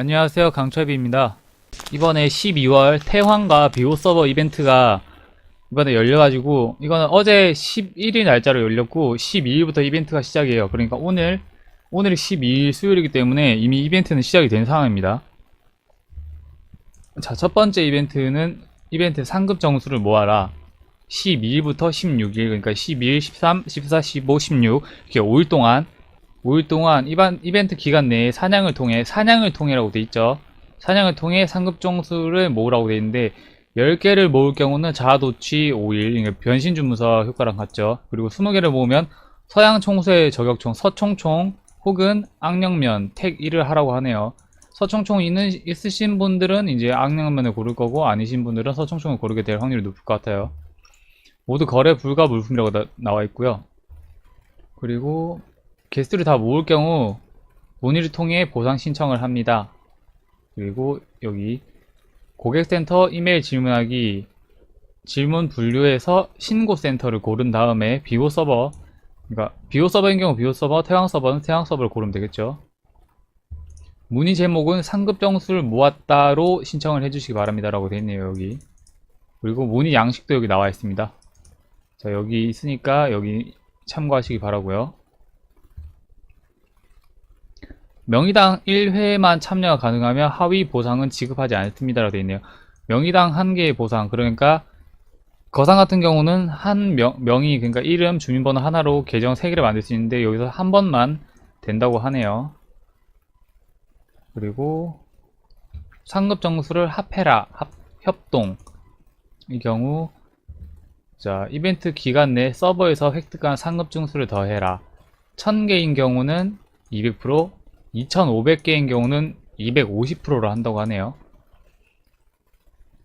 안녕하세요 강철비입니다. 이번에 12월 태환과 비오 서버 이벤트가 이번에 열려가지고 이거는 어제 11일 날짜로 열렸고 12일부터 이벤트가 시작이에요. 그러니까 오늘 오늘이 12일 수요일이기 때문에 이미 이벤트는 시작이 된 상황입니다. 자 첫 번째 이벤트는 이벤트 상급 정수를 모아라. 12일부터 16일 그러니까 12일, 13, 14, 15, 16 이렇게 5일 동안 5일 동안 이반, 이벤트 기간 내에 사냥을 통해 사냥을 통해라고 돼 있죠. 사냥을 통해 상급 정수를 모으라고 돼 있는데 10개를 모을 경우는 자아도취 5일 그러니까 변신 주문서 효과랑 같죠. 그리고 20개를 모으면 서양 총수의 저격총 서총총 혹은 악령면 택 1을 하라고 하네요. 서총총 있는 있으신 분들은 이제 악령면을 고를 거고 아니신 분들은 서총총을 고르게 될 확률이 높을 것 같아요. 모두 거래 불가 물품이라고 나, 나와 있고요. 그리고 게스트를 다 모을 경우 문의를 통해 보상 신청을 합니다. 그리고 여기 고객센터 이메일 질문하기 질문 분류에서 신고 센터를 고른 다음에 비오 서버 그러니까 비오 서버인 경우 비오 서버, 태왕 서버는 태왕 서버를 고르면 되겠죠. 문의 제목은 상급 정수를 모았다로 신청을 해주시기 바랍니다 라고 되어 있네요 여기. 그리고 문의 양식도 여기 나와 있습니다. 자 여기 있으니까 여기 참고하시기 바라고요. 명의당 1회만 참여가 가능하며 하위 보상은 지급하지 않습니다 라고 되어 있네요. 명의당 한 개의 보상 그러니까 거상 같은 경우는 한 명, 명의 그러니까 이름 주민번호 하나로 계정 3개를 만들 수 있는데 여기서 한 번만 된다고 하네요. 그리고 상급 정수를 합해라 합, 협동 이 경우 자 이벤트 기간 내 서버에서 획득한 상급 정수를 더해라 1000개인 경우는 200% 2500개인 경우는 250%로 한다고 하네요.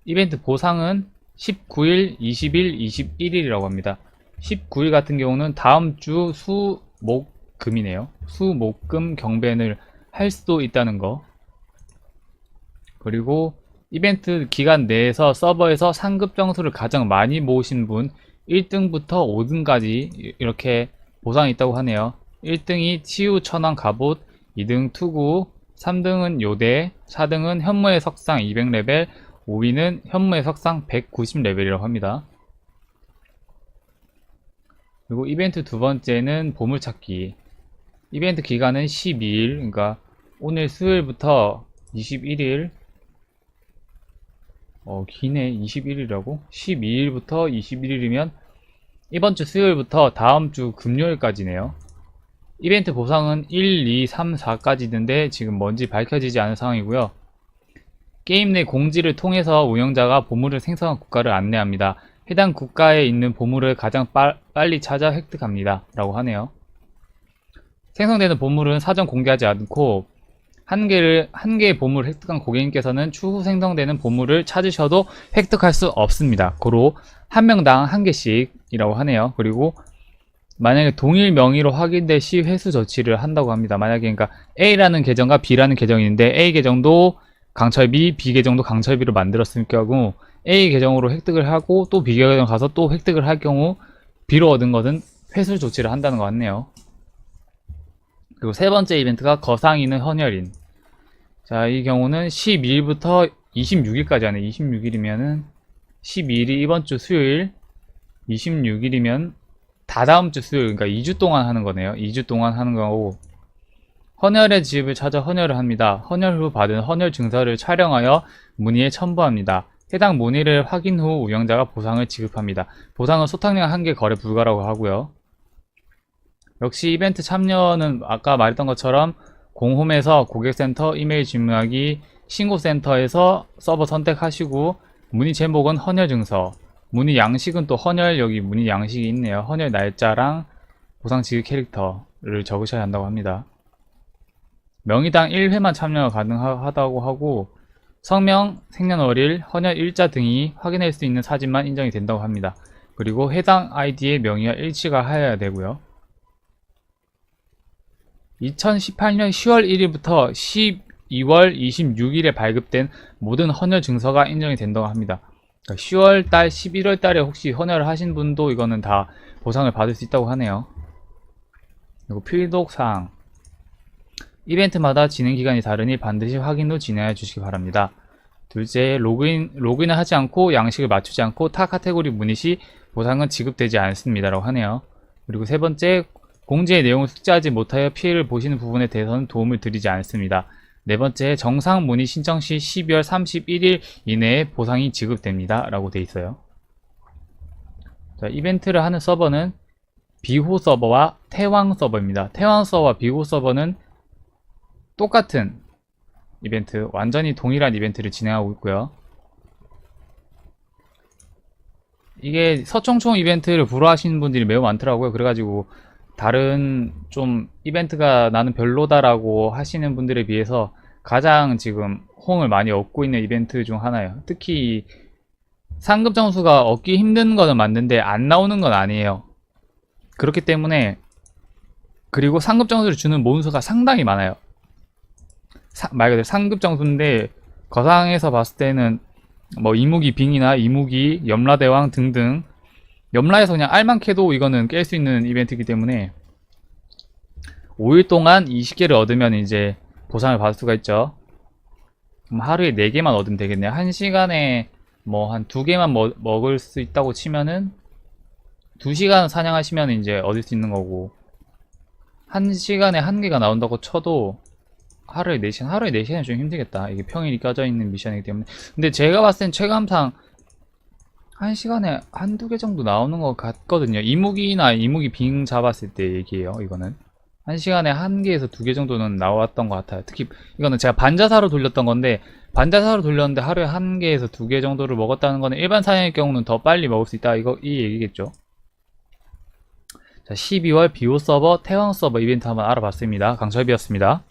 이벤트 보상은 19일, 20일, 21일이라고 합니다. 19일 같은 경우는 다음 주 수, 목, 금이네요. 수, 목, 금 경벤을 할 수도 있다는 거. 그리고 이벤트 기간 내에서 서버에서 상급 점수를 가장 많이 모으신 분 1등부터 5등까지 이렇게 보상이 있다고 하네요. 1등이 치유 천왕 갑옷, 2등 투구, 3등은 요대, 4등은 현무의 석상 200레벨, 5위는 현무의 석상 190레벨이라고 합니다. 그리고 이벤트 두 번째는 보물찾기. 이벤트 기간은 12일, 그러니까 오늘 수요일부터 21일, 어, 기네 21일이라고? 12일부터 21일이면 이번 주 수요일부터 다음 주 금요일까지네요. 이벤트 보상은 1, 2, 3, 4까지 있는데 지금 뭔지 밝혀지지 않은 상황이고요. 게임 내 공지를 통해서 운영자가 보물을 생성한 국가를 안내합니다. 해당 국가에 있는 보물을 가장 빠, 빨리 찾아 획득합니다. 라고 하네요. 생성되는 보물은 사전 공개하지 않고 한 개를 한 개의 보물을 획득한 고객님께서는 추후 생성되는 보물을 찾으셔도 획득할 수 없습니다. 고로 한 명당 한 개씩이라고 하네요. 그리고 만약에 동일 명의로 확인될 시 회수 조치를 한다고 합니다. 만약에 그러니까 A라는 계정과 B라는 계정이 있는데 A 계정도 강철비, B 계정도 강철비로 만들었을 경우 A 계정으로 획득을 하고 또 B 계정 가서 또 획득을 할 경우 B로 얻은 것은 회수 조치를 한다는 것 같네요. 그리고 세 번째 이벤트가 거상인은 헌혈인. 자, 이 경우는 12일부터 26일까지 하네. 26일이면은 12일이 이번 주 수요일, 26일이면 다다음 주 수요일, 그러니까 2주 동안 하는 거네요. 2주 동안 하는 거고, 헌혈의 집을 찾아 헌혈을 합니다. 헌혈 후 받은 헌혈 증서를 촬영하여 문의에 첨부합니다. 해당 문의를 확인 후 운영자가 보상을 지급합니다. 보상은 소탕량 한 개 거래 불가라고 하고요. 역시 이벤트 참여는 아까 말했던 것처럼 공홈에서 고객센터 이메일 질문하기 신고센터에서 서버 선택하시고 문의 제목은 헌혈 증서 문의 양식은 또 헌혈 여기 문의 양식이 있네요. 헌혈 날짜랑 보상 지급 캐릭터를 적으셔야 한다고 합니다. 명의당 1회만 참여가 가능하다고 하고 성명, 생년월일, 헌혈 일자 등이 확인할 수 있는 사진만 인정이 된다고 합니다. 그리고 해당 아이디의 명의와 일치가 하여야 되고요. 2018년 10월 1일부터 12월 26일에 발급된 모든 헌혈 증서가 인정이 된다고 합니다. 10월 달, 11월 달에 혹시 헌혈을 하신 분도 이거는 다 보상을 받을 수 있다고 하네요. 그리고 필독사항. 이벤트마다 진행 기간이 다르니 반드시 확인 후 진행해 주시기 바랍니다. 둘째, 로그인, 로그인을 하지 않고 양식을 맞추지 않고 타 카테고리 문의 시 보상은 지급되지 않습니다라고 하네요. 그리고 세 번째, 공지의 내용을 숙지하지 못하여 피해를 보시는 부분에 대해서는 도움을 드리지 않습니다. 네 번째, 정상 문의 신청 시 12월 31일 이내에 보상이 지급됩니다. 라고 돼 있어요. 자, 이벤트를 하는 서버는 비호 서버와 태왕 서버입니다. 태왕 서버와 비호 서버는 똑같은 이벤트, 완전히 동일한 이벤트를 진행하고 있고요. 이게 서총총 이벤트를 불허하시는 분들이 매우 많더라고요. 그래가지고 다른 좀 이벤트가 나는 별로다라고 하시는 분들에 비해서 가장 지금 호응을 많이 얻고 있는 이벤트 중 하나예요. 특히 상급 점수가 얻기 힘든 거는 맞는데 안 나오는 건 아니에요. 그렇기 때문에 그리고 상급 점수를 주는 몬스터가 상당히 많아요. 사- 말 그대로 상급 점수인데 거상에서 봤을 때는 뭐 이무기 빙이나 이무기, 염라대왕 등등 염라에서 그냥 알만 캐도 이거는 깰 수 있는 이벤트이기 때문에 5일 동안 20개를 얻으면 이제 보상을 받을 수가 있죠. 그럼 하루에 4개만 얻으면 되겠네요. 1시간에 뭐 한 2개만 먹, 먹을 수 있다고 치면은 2시간 사냥하시면 이제 얻을 수 있는 거고 1시간에 1개가 나온다고 쳐도 하루에 4시간, 하루에 4시간은 좀 힘들겠다. 이게 평일이 껴져 있는 미션이기 때문에. 근데 제가 봤을 땐 체감상 한 시간에 한두 개 정도 나오는 것 같거든요. 이무기나 이무기 빙 잡았을 때 얘기예요, 이거는. 한 시간에 한 개에서 두 개 정도는 나왔던 것 같아요. 특히 이거는 제가 반자사로 돌렸던 건데, 반자사로 돌렸는데 하루에 한 개에서 두 개 정도를 먹었다는 거는 일반 사냥의 경우는 더 빨리 먹을 수 있다. 이거, 이 얘기겠죠. 자, 12월 비오 서버, 태왕 서버 이벤트 한번 알아봤습니다. 강철비였습니다.